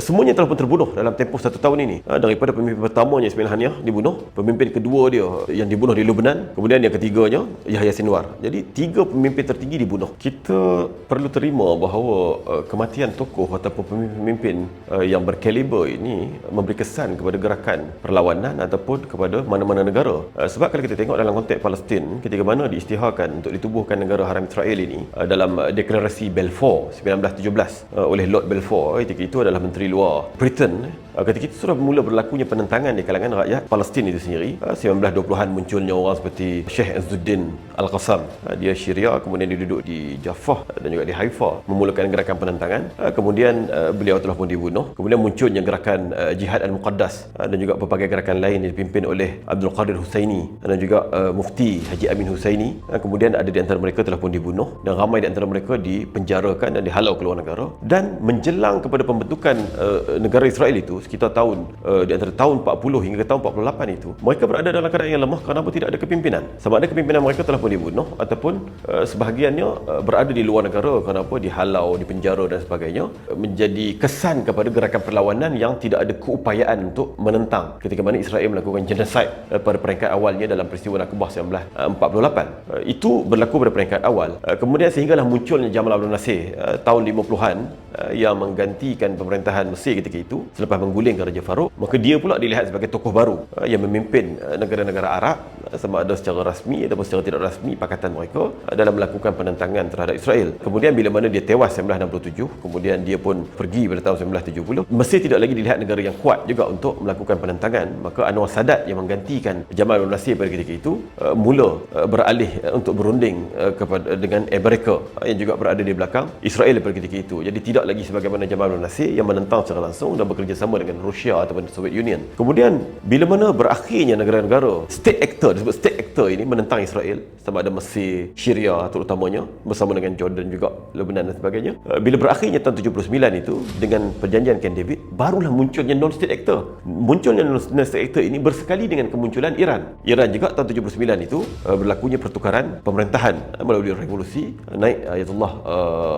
semuanya telah pun terbunuh dalam tempoh satu tahun ini. Uh, daripada pemimpin pertamanya Ismail Haniah dibunuh pemimpin kedua dia yang dibunuh di Lebanon kemudian yang ketiganya Yahya Sinwar. Jadi tiga pemimpin tertinggi dibunuh. Kita perlu terima bahawa uh, kematian tokoh ataupun pemimpin-pemimpin uh, yang berkaliber ini memberi kesan kepada gerakan perlawanan ataupun kepada mana-mana negara. Uh, sebab kalau kita tengok dalam konteks Palestin ketika mana diisytiharkan untuk ditubuhkan negara haram Israel ini uh, dalam deklarasi Balfour 1917 uh, oleh Lord Balfour ketika itu adalah menteri luar Britain uh, ketika itu sudah mula berlakunya penentangan di kalangan rakyat Palestin itu sendiri. Uh, 1920-an munculnya orang seperti Sheikh Azzuddin Al-Qassam. Uh, dia Syria kemudian dia duduk di Jaffa uh, dan juga di Haifa. Memulakan gerakan penentangan. Kemudian beliau telah pun dibunuh. Kemudian munculnya gerakan Jihad Al-Muqaddas dan juga berbagai gerakan lain yang dipimpin oleh Abdul Qadir Husaini dan juga Mufti Haji Amin Husaini kemudian ada di antara mereka telah pun dibunuh dan ramai di antara mereka dipenjarakan dan dihalau keluar negara. Dan menjelang kepada pembentukan uh, negara Israel itu sekitar tahun uh, di antara tahun 40 hingga tahun 48 itu mereka berada dalam keadaan yang lemah kerana tidak ada kepimpinan. Sama ada kepimpinan mereka telah pun dibunuh ataupun uh, sebahagiannya uh, berada di luar negara kerana apa? Dihalau dipenjara dan sebagainya uh, menjadi kesan kepada gerakan perlawanan yang tidak ada keupayaan untuk menentang ketika mana Israel melakukan genocide uh, pada peringkat awalnya dalam peristiwa Nakbah 1948 uh, itu berlaku pada peringkat awal. Uh, kemudian sehinggalah munculnya Jamal Abdul Nasir uh, tahun 50-an uh, yang menggantikan pemerintahan Mesir ketika itu selepas menggulingkan Raja Farouk maka dia pula dilihat sebagai tokoh baru uh, yang memimpin uh, negara-negara Arab sama ada secara rasmi ataupun secara tidak rasmi pakatan mereka dalam melakukan penentangan terhadap Israel. Kemudian bila mana dia tewas 1967 kemudian dia pun pergi pada tahun 1970 Mesir tidak lagi dilihat negara yang kuat juga untuk melakukan penentangan. Maka Anwar Sadat yang menggantikan Jamal Abdul Nasir pada ketika itu mula beralih untuk berunding kepada dengan Amerika yang juga berada di belakang Israel pada ketika itu. Jadi tidak lagi sebagaimana Jamal Abdul Nasir yang menentang secara langsung dan bekerjasama dengan Rusia ataupun Soviet Union. Kemudian bila mana berakhirnya negara-negara state actor disebut state actor ini menentang Israel sama ada Mesir Syria terutamanya bersama dengan Jordan juga Lebanon dan sebagainya. Uh, bila berakhirnya tahun 79 itu dengan perjanjian Camp David barulah munculnya non state actor. Munculnya non state actor ini bersekali dengan kemunculan Iran. Iran juga tahun 79 itu uh, berlakunya pertukaran pemerintahan uh, melalui revolusi naik Ayatullah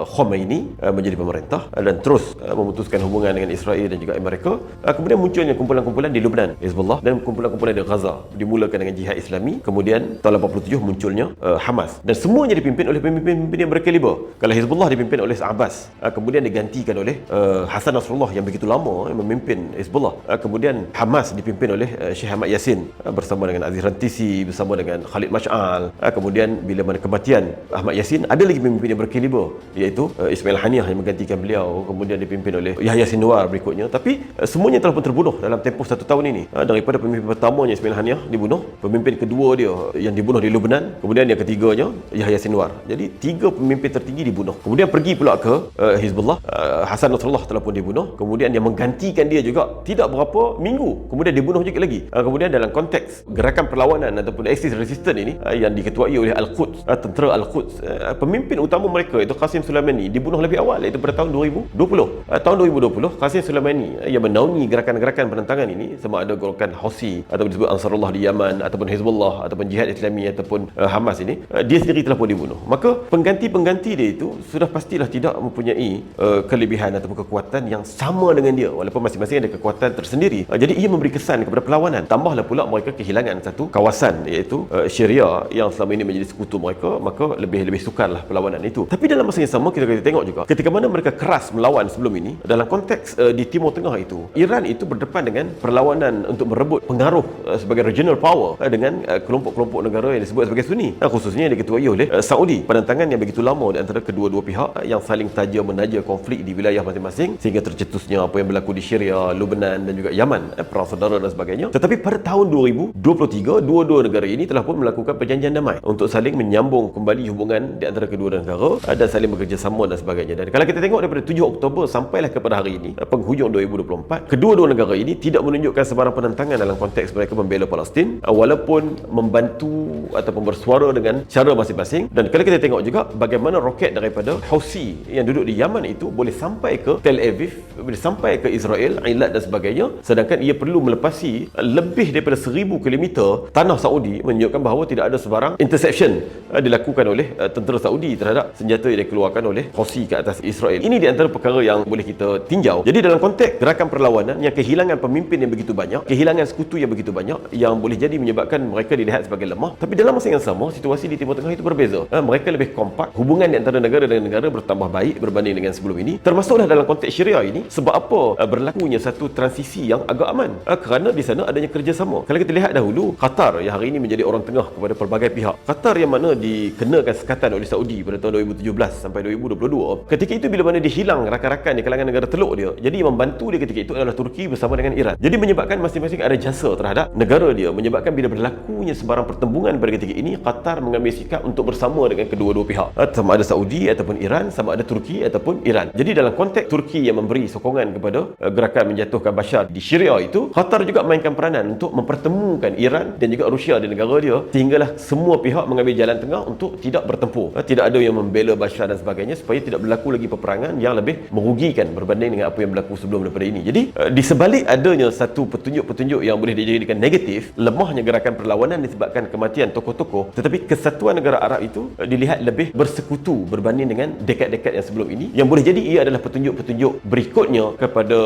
Khomeini menjadi pemerintah uh, dan terus uh, memutuskan hubungan dengan Israel dan juga Amerika. Uh, kemudian munculnya kumpulan-kumpulan di Lebanon Hezbollah dan kumpulan-kumpulan di Gaza. Dimulakan dengan jihad Islami. Kemudian tahun 87 munculnya Hamas. Dan semuanya dipimpin oleh pemimpin-pemimpin yang berkaliber kalau Hezbollah dipimpin oleh Abbas kemudian digantikan oleh Hasan Nasrullah yang begitu lama yang memimpin Hezbollah. Kemudian Hamas dipimpin oleh Syekh Ahmad Yasin bersama dengan Aziz Rantisi bersama dengan Khalid Mash'al. Kemudian bila mana kematian Ahmad Yasin ada lagi pemimpin yang berkaliber iaitu Ismail Haniah yang menggantikan beliau kemudian dipimpin oleh Yahya Sinwar berikutnya. Tapi uh, semuanya telah pun terbunuh dalam tempoh satu tahun ini. Uh, daripada pemimpin pertamanya Ismail Haniah dibunuh. Pemimpin kedua dia yang dibunuh di Lebanon. Kemudian yang ketiganya Yahya Sinwar. Jadi tiga pemimpin tertinggi dibunuh. Kemudian pergi pula ke uh, Hizbullah. Uh, Hasan Nasrullah telah pun dibunuh. Kemudian yang menggantikan dia juga tidak berapa minggu. Kemudian dibunuh juga lagi. Uh, kemudian dalam konteks gerakan perlawanan ataupun axis resistance ini uh, yang diketuai oleh Al-Quds uh, tentera Al-Quds uh, pemimpin utama mereka itu Qasim Sulaimani dibunuh lebih awal iaitu pada tahun 2020 uh, tahun 2020 Qasim Sulaimani uh, yang menaungi gerakan-gerakan penentangan ini sama ada gerakan Houthi ataupun disebut Ansarullah di Yaman ataupun Hezbollah ataupun Jihad Islami ataupun uh, Hamas ini uh, dia sendiri telah pun dibunuh. Maka pengganti-pengganti dia itu sudah pastilah tidak mempunyai uh, kelebihan ataupun kekuatan yang sama dengan dia walaupun masing-masing ada kekuatan tersendiri. Uh, jadi ia memberi kesan kepada perlawanan. Tambahlah pula mereka kehilangan satu kawasan iaitu uh, Syria yang selama ini menjadi sekutu mereka maka lebih-lebih sukarlah perlawanan itu. Tapi dalam masa yang sama kita kita tengok juga ketika mana mereka keras melawan sebelum ini dalam konteks uh, di Timur Tengah itu Iran itu berdepan dengan perlawanan untuk merebut pengaruh uh, sebagai regional power uh, dengan uh, kelompok-kelompok negara yang disebut sebagai Sunni. Uh, khususnya yang diketuai oleh uh, Saudi. Penentangan yang begitu lama di antara kedua-dua pihak uh, yang saling taja menaja konflik di wilayah masing-masing sehingga tercetusnya apa yang berlaku di Syria, Lebanon dan juga Yaman uh, perang saudara dan sebagainya. Tetapi pada tahun 2023 dua-dua negara ini telah pun melakukan perjanjian damai untuk saling menyambung kembali hubungan di antara kedua negara uh, dan saling bekerjasama dan sebagainya. Dan kalau kita tengok daripada 7 Oktober sampailah kepada hari ini uh, penghujung 2024 kedua-dua negara ini tidak menunjukkan sebarang penentangan dalam konteks mereka membela Palestin uh, walaupun pun membantu ataupun bersuara dengan cara masing-masing. Dan kalau kita tengok juga bagaimana roket daripada Houthi yang duduk di Yaman itu boleh sampai ke Tel Aviv boleh sampai ke Israel Eilat dan sebagainya sedangkan ia perlu melepasi lebih daripada 1000 km tanah Saudi menunjukkan bahawa tidak ada sebarang interception uh, dilakukan oleh tentera Saudi terhadap senjata yang dikeluarkan oleh Houthi ke atas Israel. Ini di antara perkara yang boleh kita tinjau. Jadi dalam konteks gerakan perlawanan yang kehilangan pemimpin yang begitu banyak kehilangan sekutu yang begitu banyak yang boleh jadi menyebabkan mereka dilihat sebagai lemah tapi dalam masa yang sama situasi di Timur Tengah itu berbeza. Uh, mereka lebih kompak hubungan di antara negara dengan negara bertambah baik berbanding dengan sebelum ini. Termasuklah dalam konteks syariah ini sebab apa? Uh, berlakunya satu transisi yang agak aman. Uh, kerana di sana adanya kerjasama. Kalau kita lihat dahulu Qatar yang hari ini menjadi orang tengah kepada pelbagai pihak. Qatar yang mana dikenakan sekatan oleh Saudi pada tahun 2017 sampai 2022 ketika itu bila mana dihilang rakan-rakan di kalangan negara teluk dia. Jadi membantu dia ketika itu adalah Turki bersama dengan Iran. Jadi menyebabkan masing-masing ada jasa terhadap negara dia. Menyebabkan bila berlakunya sebarang pertembungan pada ketika ini Qatar mengambil sikap untuk bersama dengan kedua-dua pihak. Sama ada Saudi ataupun Iran sama ada Turki ataupun Iran. Jadi dalam konteks Turki yang memberi sokongan kepada uh, gerakan menjatuhkan Bashar di Syria itu Qatar juga mainkan peranan untuk mempertemukan Iran dan juga Rusia di negara dia sehinggalah semua pihak mengambil jalan tengah untuk tidak bertempur. Uh, tidak ada yang membela Bashar dan sebagainya supaya tidak berlaku lagi peperangan yang lebih merugikan berbanding dengan apa yang berlaku sebelum daripada ini. Jadi uh, di sebalik adanya satu petunjuk-petunjuk yang boleh dijadikan negatif lemahnya gerakan perlawanan disebabkan kematian tokoh-tokoh tetapi kesatuan negara Arab itu dilihat lebih bersekutu berbanding dengan dekad-dekad yang sebelum ini. Yang boleh jadi ia adalah petunjuk-petunjuk berikutnya kepada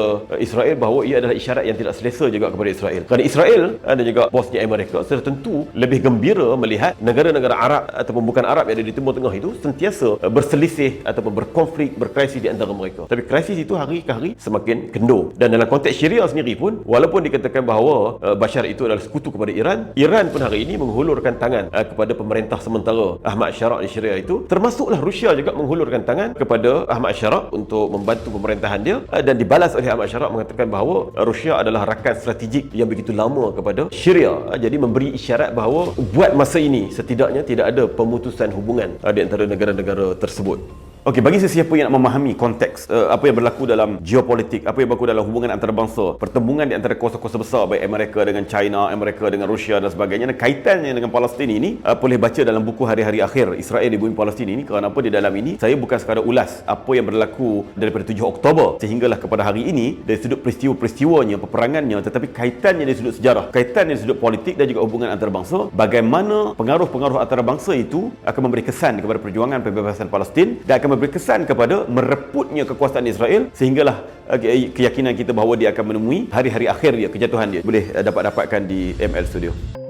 Israel bahawa ia adalah isyarat yang tidak selesa juga kepada Israel. Kerana Israel dan juga bosnya Amerika sudah tentu lebih gembira melihat negara-negara Arab ataupun bukan Arab yang ada di Timur Tengah itu sentiasa berselisih ataupun berkonflik berkrisis di antara mereka. Tapi krisis itu hari ke hari semakin kendur. Dan dalam konteks Syria sendiri pun walaupun dikatakan bahawa Bashar itu adalah sekutu kepada Iran Iran pun hari ini menghulurkan tangan kepada pemerintah sementara Ahmad Syaraq di Syria itu. Termasuklah Rusia juga menghulurkan tangan kepada Ahmad Syaraq untuk membantu pemerintahan dia. Dan dibalas oleh Ahmad Syaraq mengatakan bahawa Rusia adalah rakan strategik yang begitu lama kepada Syria jadi memberi isyarat bahawa buat masa ini setidaknya tidak ada pemutusan hubungan di antara negara-negara tersebut Okey, bagi sesiapa yang nak memahami konteks uh, apa yang berlaku dalam geopolitik, apa yang berlaku dalam hubungan antarabangsa, pertembungan di antara kuasa-kuasa besar baik Amerika dengan China, Amerika dengan Rusia dan sebagainya dan kaitannya dengan Palestin ini, uh, boleh baca dalam buku hari-hari akhir Israel di bumi Palestin ini kerana apa di dalam ini saya bukan sekadar ulas apa yang berlaku daripada 7 Oktober sehinggalah kepada hari ini dari sudut peristiwa-peristiwanya, peperangannya tetapi kaitannya dari sudut sejarah, kaitannya dari sudut politik dan juga hubungan antarabangsa, bagaimana pengaruh-pengaruh antarabangsa itu akan memberi kesan kepada perjuangan pembebasan Palestin dan akan memberi kesan kepada mereputnya kekuasaan Israel sehinggalah uh, keyakinan kita bahawa dia akan menemui hari-hari akhir dia kejatuhan dia boleh uh, dapat dapatkan di ML Studio